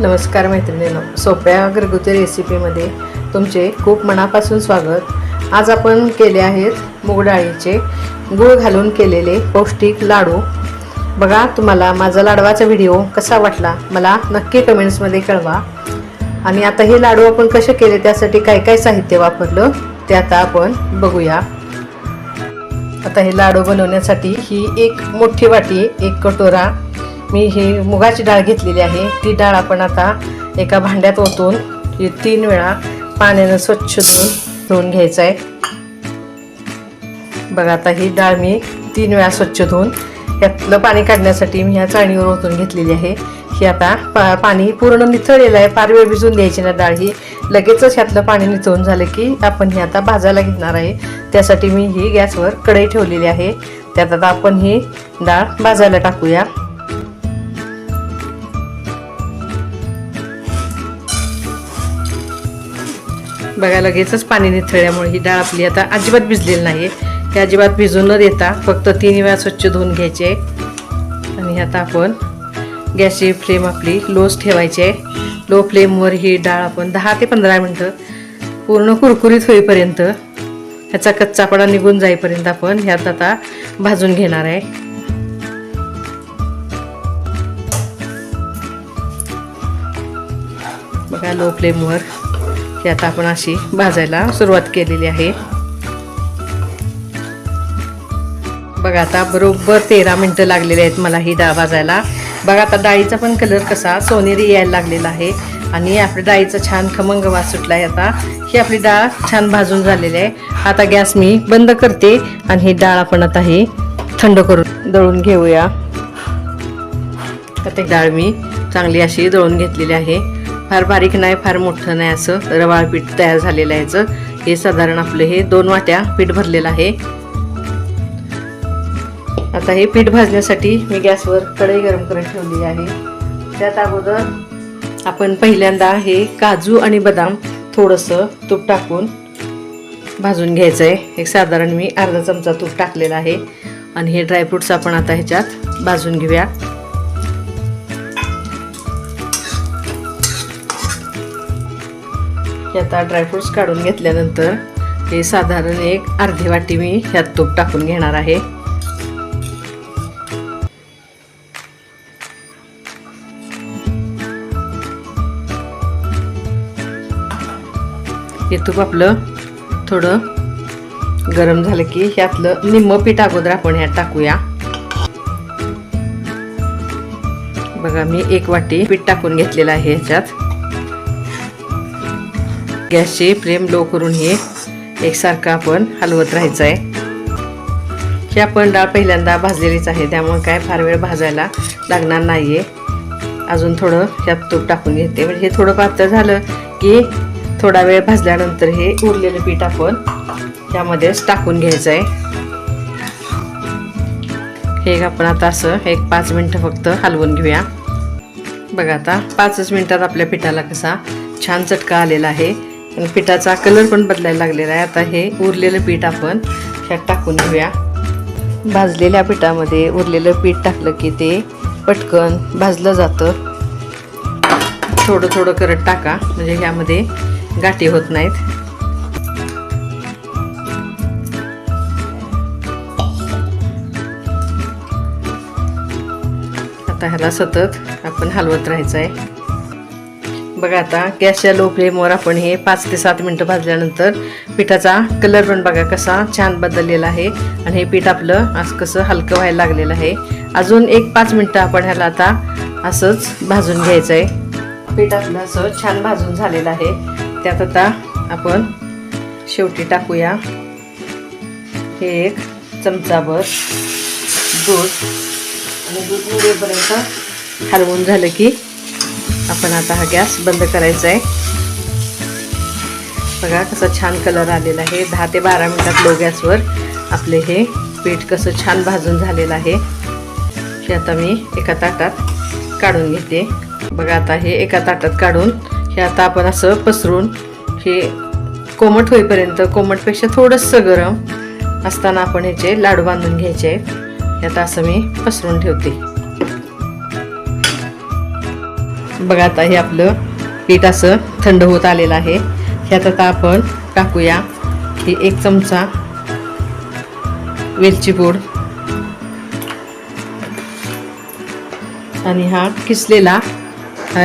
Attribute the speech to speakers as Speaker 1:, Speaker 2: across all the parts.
Speaker 1: नमस्कार मैत्रिणींनो. सोप्या घरगुती रेसिपीमध्ये तुमचे खूप मनापासून स्वागत. आज आपण केले आहेत मूग डाळीचे गूळ घालून केलेले पौष्टिक लाडू. बघा तुम्हाला माझा लाडवाचा व्हिडिओ कसा वाटला मला नक्की कमेंट्समध्ये कळवा. आणि आता हे लाडू आपण कसे केले त्यासाठी काय काय साहित्य वापरलं ते आता आपण बघूया. आता हे लाडू बनवण्यासाठी ही एक मोठी वाटी एक कटोरा मी ही मुगाची डाळ घेतलेली आहे. ती डाळ आपण आता एका भांड्यात ओतून ही तीन वेळा पाण्यानं स्वच्छ धुवून धुवून घ्यायचं आहे बघा आता ही डाळ मी तीन वेळा स्वच्छ धुवून यातलं पाणी काढण्यासाठी मी ह्या चाळणीवर ओतून घेतलेली आहे. ही आता पा पाणी पूर्ण निथळलेलं आहे. फार वेळ भिजून द्यायची ना डाळ ही. लगेचच ह्यातलं पाणी निथळून झालं की आपण ही आता भाजायला घेणार आहे. त्यासाठी मी ही गॅसवर कढई ठेवलेली आहे. त्यात आता आपण ही डाळ भाजायला टाकूया. बघा लगेचच पाणी निथळल्यामुळे ही डाळ आपली आता अजिबात भिजलेली नाही आहे ही अजिबात भिजून न देता फक्त तीन वेळा स्वच्छ धुवून घ्यायचे. आणि आता आपण गॅसची फ्लेम आपली लोच ठेवायची आहे. लो फ्लेमवर ही डाळ आपण दहा ते पंधरा मिनटं पूर्ण कुरकुरीत होईपर्यंत ह्याचा कच्चापडा निघून जाईपर्यंत आपण ह्यात आता भाजून घेणार आहे. बघा लो फ्लेमवर ही आता आपण अशी भाजायला सुरुवात केलेली आहे. बघा आता बरोबर तेरा मिनटं लागलेली आहेत मला ही डाळ भाजायला. बघा आता डाळीचा पण कलर कसा सोनेरी यायला लागलेला आहे. आणि आपल्या डाळीचा छान खमंग वास सुटला आहे आता. ही आपली डाळ छान भाजून झालेली आहे. आता गॅस मी बंद करते आणि ही डाळ आपण आता ही थंड करून दळून घेऊया. तर ही डाळ मी चांगली अशी दळून घेतलेली आहे. फार बारीक नाही फार मोठं नाही असं. रवाळ पीठ तयार झालेलं आहे याचं. हे साधारण आपलं हे दोन वाट्या पीठ भरलेलं आहे. आता हे पीठ भाजण्यासाठी मी गॅसवर कढई गरम करत ठेवली आहे. त्यात अगोदर आपण पहिल्यांदा हे काजू आणि बदाम थोडंसं तूप टाकून भाजून घ्यायचं आहे एक साधारण मी अर्धा चमचा तूप टाकलेला आहे. आणि हे ड्रायफ्रुट्स आपण आता ह्याच्यात भाजून घेऊया. हे आता ड्रायफ्रूट्स काढून घेतल्यानंतर हे साधारण एक अर्धी वाटी मी ह्यात तूप टाकून घेणार आहे. हे तूप आपलं थोडं गरम झालं की ह्यातलं निम्म पीठ अगोदर आपण ह्यात टाकूया. बघा मी एक वाटी पीठ टाकून घेतलेलं आहे ह्याच्यात. गॅसची फ्लेम लो करून हे एकसारखं आपण हलवत राहायचं आहे. ही आपण डाळ पहिल्यांदा भाजलेलीच आहे त्यामुळे काय फार वेळ भाजायला लागणार नाही आहे अजून थोडं ह्यात तूप टाकून घेते. म्हणजे हे थोडं पातळ झालं की थोडा वेळ भाजल्यानंतर हे उरलेलं पीठ आपण त्यामध्येच टाकून घ्यायचं आहे. हे आपण आता असं एक पाच मिनटं फक्त हलवून घेऊया. बघा आता पाचच मिनटात आपल्या पिठाला कसा छान चटका आलेला आहे. आणि पिठाचा कलर पण बदलायला लागलेला आहे. आता हे उरलेलं पीठ आपण ह्यात टाकून घेऊया. भाजलेल्या पिठामध्ये उरलेलं पीठ टाकलं की ते पटकन भाजलं जातं. थोडं थोडं करत टाका. म्हणजे ह्यामध्ये गाठी होत नाहीत. आता ह्याला सतत आपण हलवत राहायचं आहे. बघा आता गॅसच्या लो फ्लेमवर आपण हे पाच ते सात मिनटं भाजल्यानंतर पिठाचा कलर पण बघा कसा छान बदललेला आहे. आणि हे पीठ आपलं असं कसं हलकं व्हायला लागलेलं आहे. अजून एक पाच मिनटं आपण ह्याला आता असंच भाजून घ्यायचं आहे पीठ आपलं असं छान भाजून झालेलं आहे. त्यात आता आपण शेवटी टाकूया. हे एक चमचाभर दूध. आणि दूध मिळेपर्यंत हलवून झालं की आपण आता हा गॅस बंद करायचा आहे बघा कसा छान कलर आलेला आहे. दहा ते बारा मिनटात लो गॅसवर आपले हे पीठ कसं छान भाजून झालेलं आहे. हे आता मी एका ताटात काढून घेते. बघा आता हे एका ताटात काढून हे आता आपण असं पसरून हे कोमट होईपर्यंत कोमटपेक्षा थोडंसं गरम असताना आपण ह्याचे लाडू बांधून घ्यायचे आहेत. हे आता असं मी पसरून ठेवते. बघा आता हे आपलं पीठ असं थंड होत आलेलं आहे. ह्यात आता आपण टाकूया. हे एक चमचा वेलची पूड. आणि हा किसलेला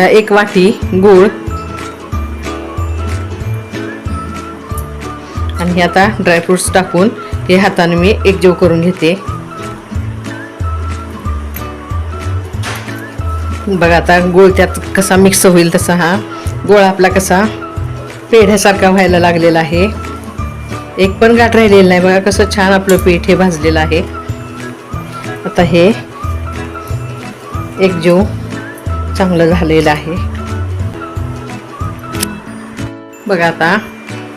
Speaker 1: एक वाटी गूळ. आणि हे आता ड्रायफ्रुट्स टाकून हे हाताने मी एकजीव करून घेते. बघा आता गोळ त्यात कसा मिक्स होईल तसा हा. गोळ आपला कसा पेढ्यासारखा व्हायला लागलेला आहे. एक पण गाठ राहिलेलं नाही. बघा कसं छान आपलं पीठ हे भाजलेलं आहे. आता हे एक जीव चांगलं झालेलं आहे. बघा आता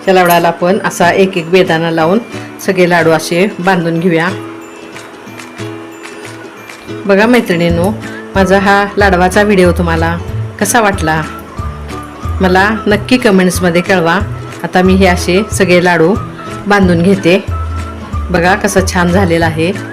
Speaker 1: त्या लावडाला आपण असा एक एक बेदाना लावून सगळे लाडू असे बांधून घेऊया. बघा मैत्रिणींनो माझा हा लाडवाचा व्हिडिओ तुम्हाला कसा वाटला? मला नक्की कमेंट्समध्ये कळवा. आता मी हे असे सगळे लाडू बांधून घेते. बघा कसं छान झालेला आहे.